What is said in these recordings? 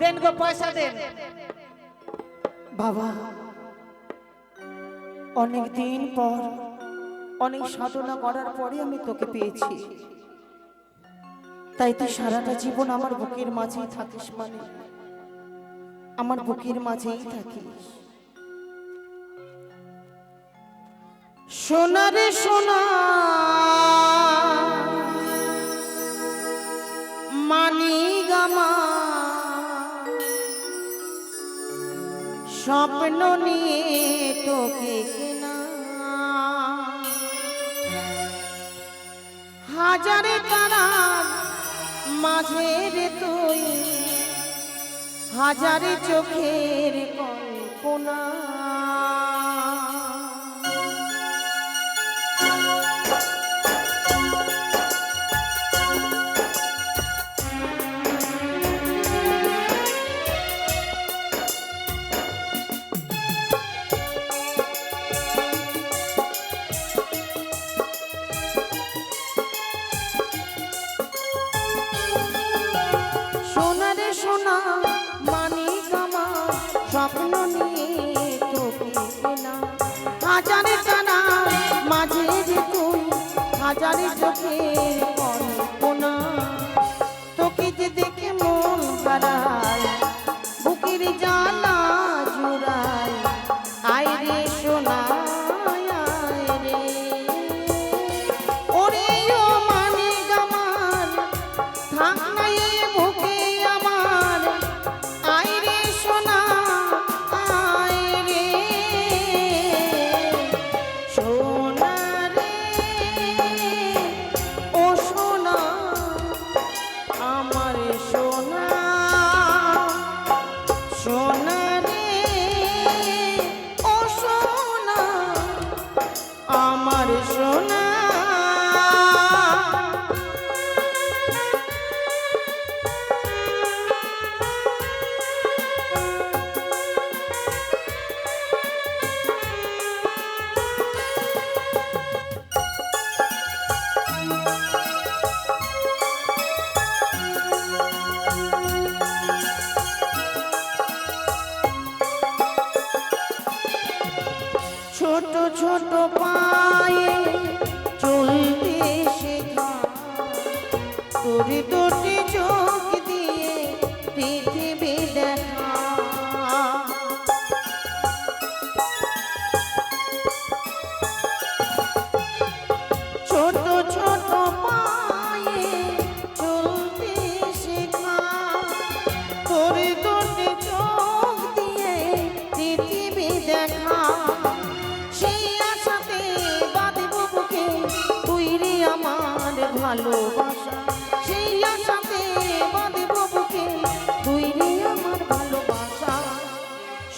দেন গো পয়সা দেন। বাবা, অনেক দিন পর, অনেক সাধনা করার পরে আমি তোকে পেয়েছি। তাই তুই সারাটা জীবন আমার বুকের মাঝেই থাকিস মানে। আমার বুকের মাঝেই থাকিস। সোনা রে সোনা মানি স্বপ্ন নিয়ে তোকে হাজারে তারার মাঝে রে তুই হাজারে চোখের কল্পনা। চোখের কল্পনা তোকে যে দেখে মন হারায়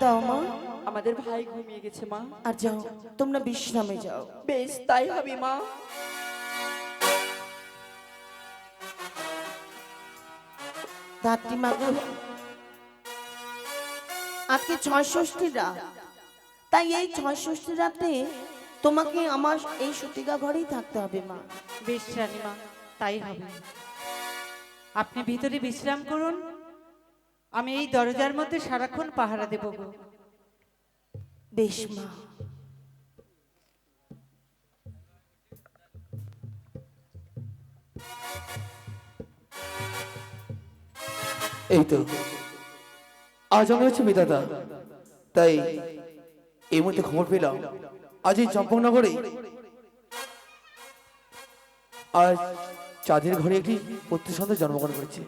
দাও মা। আমাদের ভাই ঘুমিয়ে গেছে মা। আর যাও তোমরা বিশ্রামে যাও। বেশ তাই হবে মা। মাগো। আজকে ছয় ষষ্ঠীর রাত। তাই এই ছয় ষষ্ঠীর রাতে তোমাকে আমার এই সতিকা ঘরেই থাকতে হবে মা। বেশ রানীমা তাই হবে। আপনি ভিতরে বিশ্রাম করুন। আমি এই দরজার মধ্যে সারাক্ষণ পাহারা দেব গো। বেশ মা। এই তো। আজ আমি হচ্ছে বিধাতা। তাই এই মুহূর্তে খবর পেলাম। আজ এই চম্পকনগরে। আজ চাঁদের ঘরে একটি পুত্র সন্তান জন্মগ্রহণ করেছে।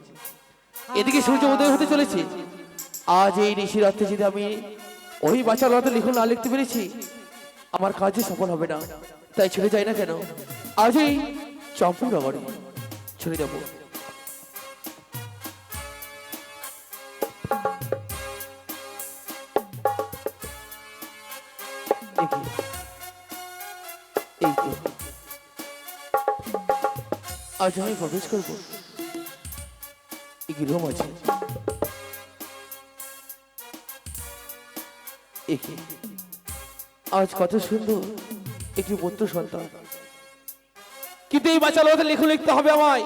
এদিকে সূর্য উদয় হতে চলেছে। আজ এই নিশি রাত্রে যদি আমি ওই বাচ্চার রাতে লিখুন না লিখতে পেরেছি, আমার কাজে সফল হবে না। তাই ছেড়ে যাই না কেন? আজ এই চম্পকনগরে ছেড়ে যাব। আজ আমি প্রবেশ করব। এই গৃহ আছে। আজ কত সুন্দর একটি পুত্র সন্তান। কিন্তু এই বাচ্চা লোকের লেখু লিখতে হবে আমায়।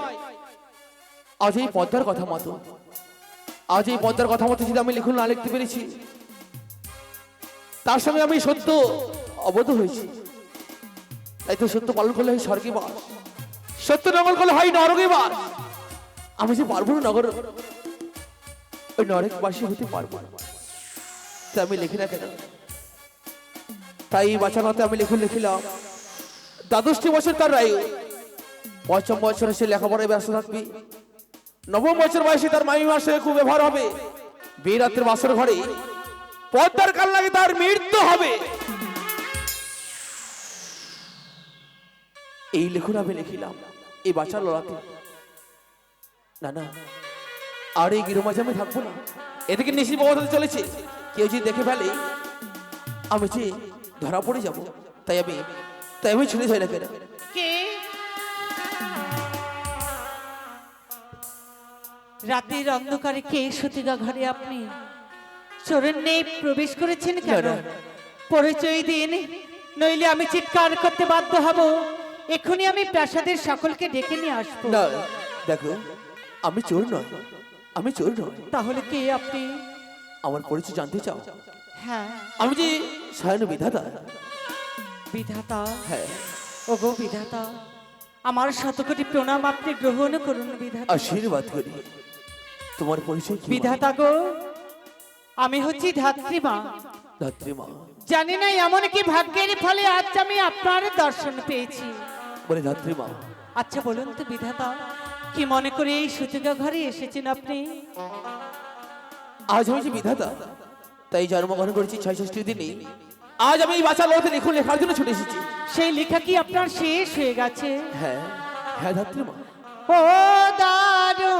আজ এই পদ্মার কথা মতো। আজ এই পদ্মার কথা মতো যদি আমি লেখুন না লিখতে পেরেছি, তার সঙ্গে আমি সত্য অবদ্ধ হয়েছি। তাই তো সত্য পালন করলে হয় স্বর্গে বাস সত্য নগর করলে হয় নরকে বাস আমি যে পারব না নগর? ওই নরকবাসী হতে পারব না। তাই আমি লিখি না কেন? তাই বাঁচানোতে আমি লিখুন লিখিলাম, দ্বাদশটি বছর তার রায়। পঞ্চম বছরে সে লেখাপড়ায় ব্যস্ত থাকবে। নবম বছর বয়সে তার মামিমার সঙ্গে খুব ব্যবহার হবে। বিয়ে রাত্রের বাসর ঘরে পদ্মার কাল লাগে তার মৃত্যু হবে। এই লেখুন আমি লিখিলাম, এই বাচ্চা লড়াতে। না না। আর এই গৃহমাঝে আমি থাকব না। এদিকে নিশি বাবা চলেছে। কেউ যদি দেখে ফেলে আমি যে ধরা পড়ে যাব তাই আমি তাই আমি ছেড়ে যাই না কেন? কে? রাতের অন্ধকারে কে সতীগা ঘরে আপনি? নেই প্রবেশ করেছেন কেন। পরিচয় দিন। নইলে আমি চিৎকার করতে বাধ্য হব। এক্ষুনি আমি প্রাসাদের সকলকে ডেকে নিয়ে আসব। দেখো আমি চোর নয়। আমি চোর নয়। তাহলে কে আপনি? আমার পরিচয় জানতে চাও? হ্যাঁ। আমি যে সায়ন বিধাতা। বিধাতা? হ্যাঁ। ওগো বিধাতা আমার শতকোটি প্রণাম আপনি গ্রহণ করুন বিধাতা। আশীর্বাদ করি। তোমার পরিচয় কি বিধাতা গো আমি হচ্ছি ধাত্রীমা ধাত্রী মা। জানি না এমন কি ভাগ্যের ফলে আজ আমি আপনার দর্শন পেয়েছি। বলে ধাত্রী মা। আচ্ছা বলুন তো বিধাতা। কি মনে করে এই সুতিকা ঘরে এসেছেন আপনি? আজ আমি যে বিধাতা তাই জন্মগ্রহণ করেছি ছয় ষষ্ঠী দিনে। আজ আমি এই বাচ্চা লোকতে লিখুন লেখার জন্য ছুটে এসেছি। সেই লেখা কি আপনার শেষ হয়ে গেছে? হ্যাঁ হ্যাঁ ধাত্রী মা। ও দারু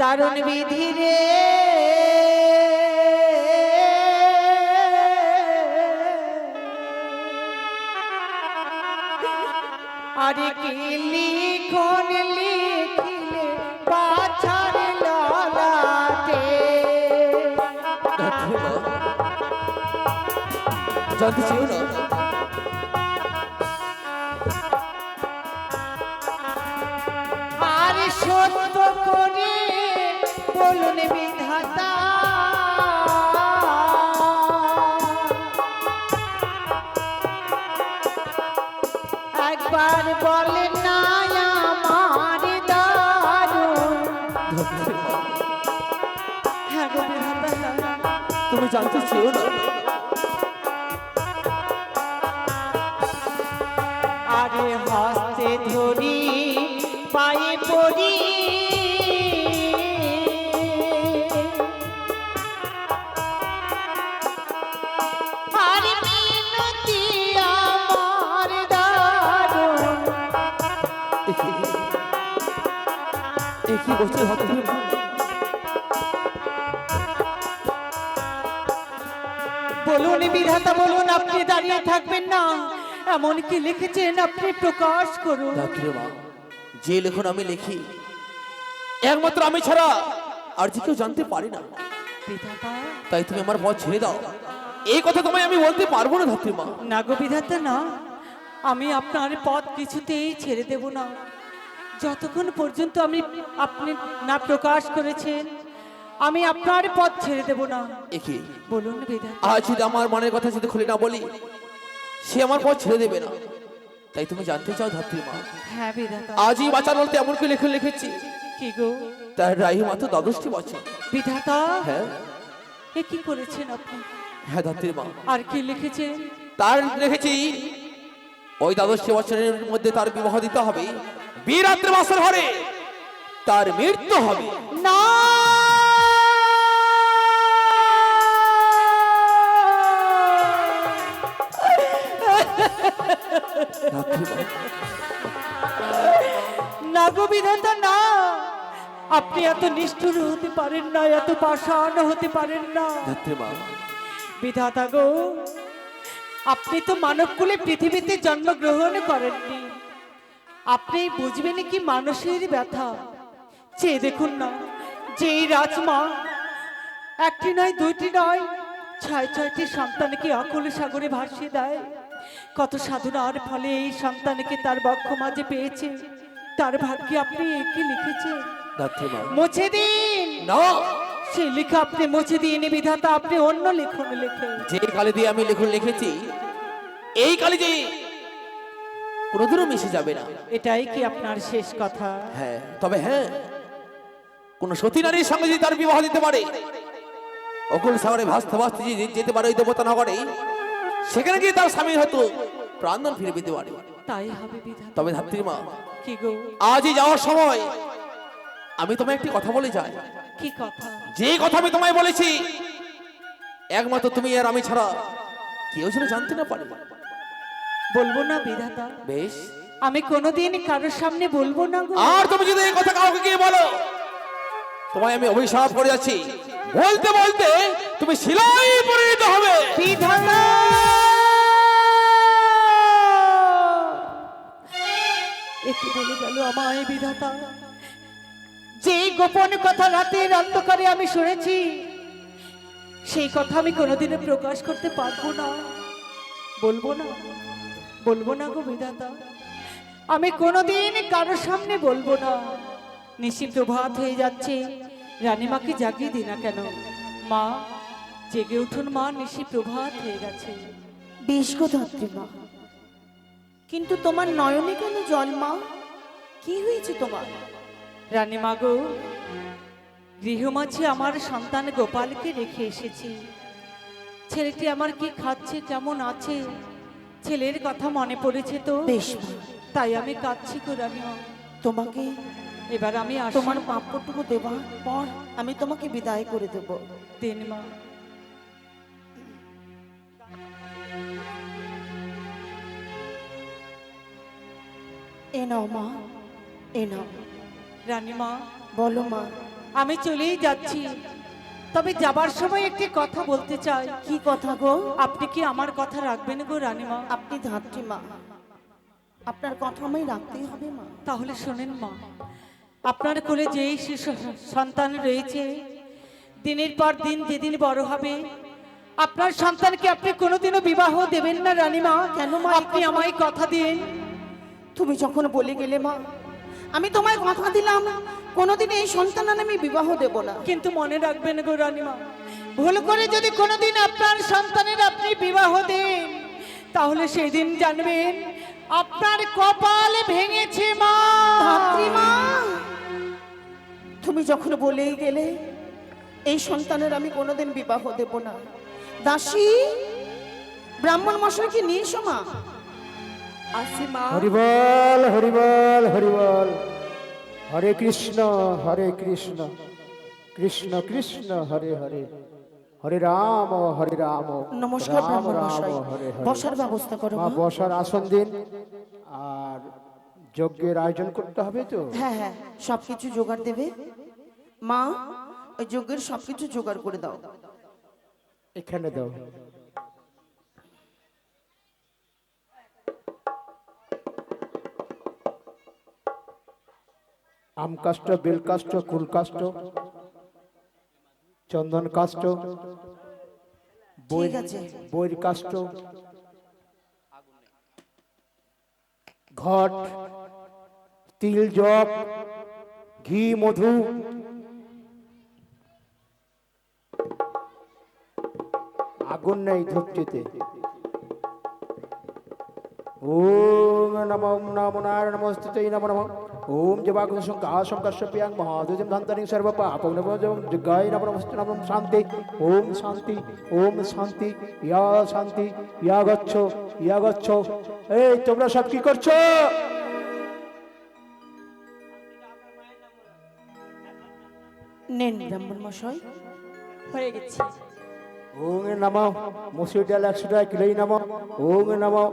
দারুণ বিধি রে। আরে কি লিখন লিখিলে পাছার ললাটে। ধাত্রী মা জানতে চেয়েও না আর সত্য করে বলুন বিধাতা তুমি জানতে চেয়েও না। আরে হাসতে ধরি পায়ে পড়ি। কি বলুন বিধাতা বলুন আপনি দাঁড়িয়ে থাকবেন না। এমন কি লিখেছেন আপনি? প্রকাশ করুন। যে লেখন আমি লিখি একমাত্র আমি ছাড়া আর যে কেউ জানতে পারি না। তাই তুমি আমার পথ ছেড়ে দাও। এই কথা তোমায় আমি বলতে পারব না ধাত্রী মা। না গো বিধাতা না। আমি আপনার পথ কিছুতেই ছেড়ে দেব না। যতক্ষণ পর্যন্ত আমি আপনি না প্রকাশ করেছেন আমি আপনার পথ ছেড়ে দেব না। একে বলুন বিধাতা আজ যদি আমার মনের কথা যদি খুলে না বলি সে আমার পথ ছেড়ে দেবে না। তাই তুমি জানতে চাও ধাত্রী মা হ্যাঁ বিধাতা আজই বাঁচার বলতে এমন কি লেখে লিখেছি? কি গো? তার রাহি মাত্র দ্বাদশটি বছর। বিধাতা হ্যাঁ। এ কি করেছেন আপনি? হ্যাঁ ধাত্রী মা। আর কি লিখেছেন? তার লিখেছি ওই দ্বাদশটি বছরের মধ্যে তার বিবাহ দিতে হবে। বীরাত্র বাসর হরে তার মৃত্যু হবে। না। না আপনি এত নিষ্ঠুর হতে পারেন না এত পাষাণ হতে পারেন না। বিধাতা গো আপনি তো মানবকুলে পৃথিবীতে জন্মগ্রহণ করেননি। আপনি বুঝবেন কি মানুষের ব্যথা? চেয়ে দেখুন না যে রাজমা একটি নয় দুইটি নয় ছয় ছয়টি সন্তানকে অকুল সাগরে ভাসিয়ে দেয়। কত সাধনার ফলে এই সন্তানকে তার বক্ষ মাঝে পেয়েছে। তার ভাগ্যে আপনি একে মা মুছে দিন। না। সেই লেখা আপনি মুছে দিয়ে বিধাতা আপনি অন্য লেখন লেখেন। যে কালি দিয়ে আমি লিখুন লিখেছি এই কালি যে কোনোদিনও মিশে যাবে না। এটাই কি আপনার শেষ কথা? হ্যাঁ তবে হ্যাঁ কোন সতী নারীর সঙ্গে যদি তার বিবাহ দিতে পারে অকুল সাগরে ভাসতে ভাসতে যদি যেতে পারে ওই দেবতা নগরে সেখানে গিয়ে তার স্বামী হয়তো প্রাণদান ফিরে পেতে পারে। তাই হবে তবে ধাত্রী মা কি গো? আজই যাওয়ার সময় আমি তোমায় একটি কথা বলে যাই। কি কথা? যে কথা আমি তোমায় বলেছি একমাত্র তুমি আর আমি ছাড়া কেউ যেন জানতে না পারে। বলব না বিধাতা। বেশ। আমি কোনোদিন কারোর সামনে বলব না গো। আর তুমি যদি এই কথা কাউকে গিয়ে বলো তোমায় আমি অভিশাপ করে যাচ্ছি। বলতে বলতে তুমি শিলাই পরিণত হবে। বিধাতা! একটু বলে গেল আমায় বিধাতা। যে গোপন কথা রাতের অন্ধকারে আমি শুনেছি সেই কথা আমি কোনোদিনও প্রকাশ করতে পারব না। বলব না। বলব না গো বিধাতা। আমি কোনোদিন কারোর সামনে বলব না। নিশি প্রভাত হয়ে যাচ্ছে। রানীমাকে জাগিয়ে দি না কেন? মা জেগে উঠুন মা নিশি প্রভাত হয়ে গেছে। বেশ গো ধাত্রী মা। কিন্তু তোমার নয়নে কেন জল মা? কি হয়েছে তোমার? রানীমা গো গৃহমাঝে আমার সন্তান গোপালকে রেখে এসেছি। ছেলেটি আমার কি খাচ্ছে কেমন আছে? ছেলের কথা মনে পড়েছে তো? বেশ তাই আমি কাঁদছি গো তোমাকে এবার আমি তোমার প্রাপ্যটুকু দেবার পর আমি তোমাকে বিদায় করে দেব। দিন মা। এ নাও মা এ নাও। রানীমা বলো মা। আমি চলেই যাচ্ছি। তবে যাবার সময় একটি কথা বলতে চাই। কি কথা গো? আপনি কি আমার কথা রাখবেন গো রানীমা? আপনি ধাত্রী মা। আপনার কথা আমায় রাখতেই হবে মা। তাহলে শোনেন মা আপনার কোলে যেই শিশু সন্তান রয়েছে দিনের পর দিন যেদিন বড় হবে আপনার সন্তানকে আপনি কোনোদিনও বিবাহ দেবেন না রানীমা। কেন মা, আপনি আমায় কথা দিন। তুমি যখন বলে গেলে মা আমি তোমায় কথা দিলাম। কোনোদিন এই সন্তান আমি বিবাহ দেব না। কিন্তু মনে রাখবেন গো রানীমা ভুল করে যদি কোনোদিন আপনার সন্তানের আপনি বিবাহ দেন তাহলে সেই দিন জানবেন আপনার কপাল ভেঙেছে মা। মা। তুমি যখন বলেই গেলে এই সন্তানের আমি কোনোদিন বিবাহ দেব না। দাসী ব্রাহ্মণ মশাইকে নিয়ে এসো মা? হরিবল হরিবল হরিবল। হরে কৃষ্ণ হরে কৃষ্ণ। কৃষ্ণ কৃষ্ণ হরে হরে। হরে রাম হরে রাম। নমস্কার রাম ব্রাহ্মণ রাম হরে হরে। বসার ব্যবস্থা করো। মা মা। বসার আসন দিন। আর যজ্ঞের আয়োজন করতে হবে তো? হ্যাঁ হ্যাঁ সবকিছু জোগাড় দেবে। মা ওই যজ্ঞের সবকিছু জোগাড় করে দাও। এখানে দাও। আম কাষ্ট বেল কাষ্ট কুল কাষ্ট চন্দন কাষ্ট বইর কাষ্ট ঘট তিল জপ ঘি মধু আগুন নেই ধূপটিতে। ওম নম নমো নারায়ণ নমস্তে নম নমঃ। ওম জবাকুম শঙ্কা শঙ্কর্ষপ্যাং মহাদুজম ধন্তরিং সর্ব পাপং নমো জম জগায় নমো নমস্তে নমো শান্তি ইয়া শান্তি ইয়া গচ্ছ ইয়া গচ্ছ এই তোমরা সব কি করছ? নেন ব্রাহ্মণ মশাই হয়ে গেছে। ওম নমঃ মুসুর ডাল একশো টাকা কিলোই নমঃ। ওম নমঃ